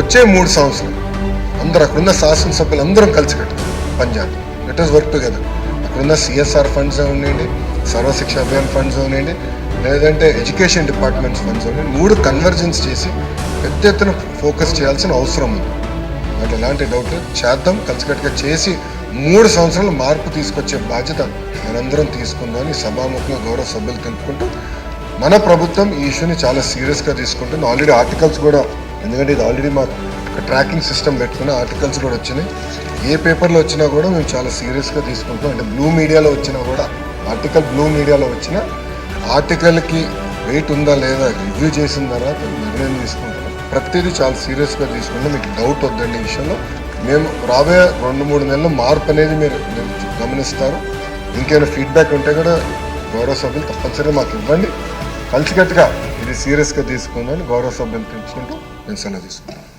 వచ్చే మూడు సంవత్సరాలు అందరూ అక్కడున్న శాసనసభ్యులు అందరం కలిసి కట్టారు Punjab let us work together అక్కడున్న సిఎస్ఆర్ ఫండ్స్ ఉండండి సర్వశిక్ష అభియాన్ ఫండ్స్ ఉండండి లేదంటే ఎడ్యుకేషన్ డిపార్ట్మెంట్స్ ఫండ్స్ ఉండండి మూడు కన్వర్జెన్స్ చేసి పెద్ద ఎత్తున ఫోకస్ చేయాల్సిన అవసరం ఉంది. అంటే ఎలాంటి డౌట్ లేదు. చేద్దాం కలిసికట్టుగా చేసి మూడు సంవత్సరాలు మార్పు తీసుకొచ్చే బాధ్యత మనందరం తీసుకుందామని సభాముఖంగా గౌరవ సభ్యులు తెలుపుకుంటూ మన ప్రభుత్వం ఈ ఇష్యూని చాలా సీరియస్గా తీసుకుంటుంది. ఆల్రెడీ ఆర్టికల్స్ కూడా ఎందుకంటే ఇది ఆల్రెడీ మాకు ఒక ట్రాకింగ్ సిస్టమ్ పెట్టుకున్న ఆర్టికల్స్ కూడా వచ్చినాయి. ఏ పేపర్లో వచ్చినా కూడా మేము చాలా సీరియస్గా తీసుకుంటాం అంటే బ్లూ మీడియాలో వచ్చినా కూడా ఆర్టికల్ బ్లూ మీడియాలో వచ్చిన ఆర్టికల్కి వెయిట్ ఉందా లేదా రివ్యూ చేసిన తర్వాత నిర్ణయం తీసుకుంటాం ప్రతిదీ చాలా సీరియస్గా తీసుకుంటాం మీకు డౌట్ వద్దండి ఈ విషయంలో. మేము రాబోయే రెండు మూడు నెలలు మార్పు అనేది మీరు మీరు గమనిస్తారు. ఇంకేమైనా ఫీడ్బ్యాక్ ఉంటే కూడా గౌరవ సభ్యులు తప్పనిసరిగా మాకు ఇవ్వండి. కలిసికట్టుగా ఇది సీరియస్గా తీసుకుందని గౌరవ సభ్యులు పెంచుకుంటూ నేను సెలవు తీసుకుంటాను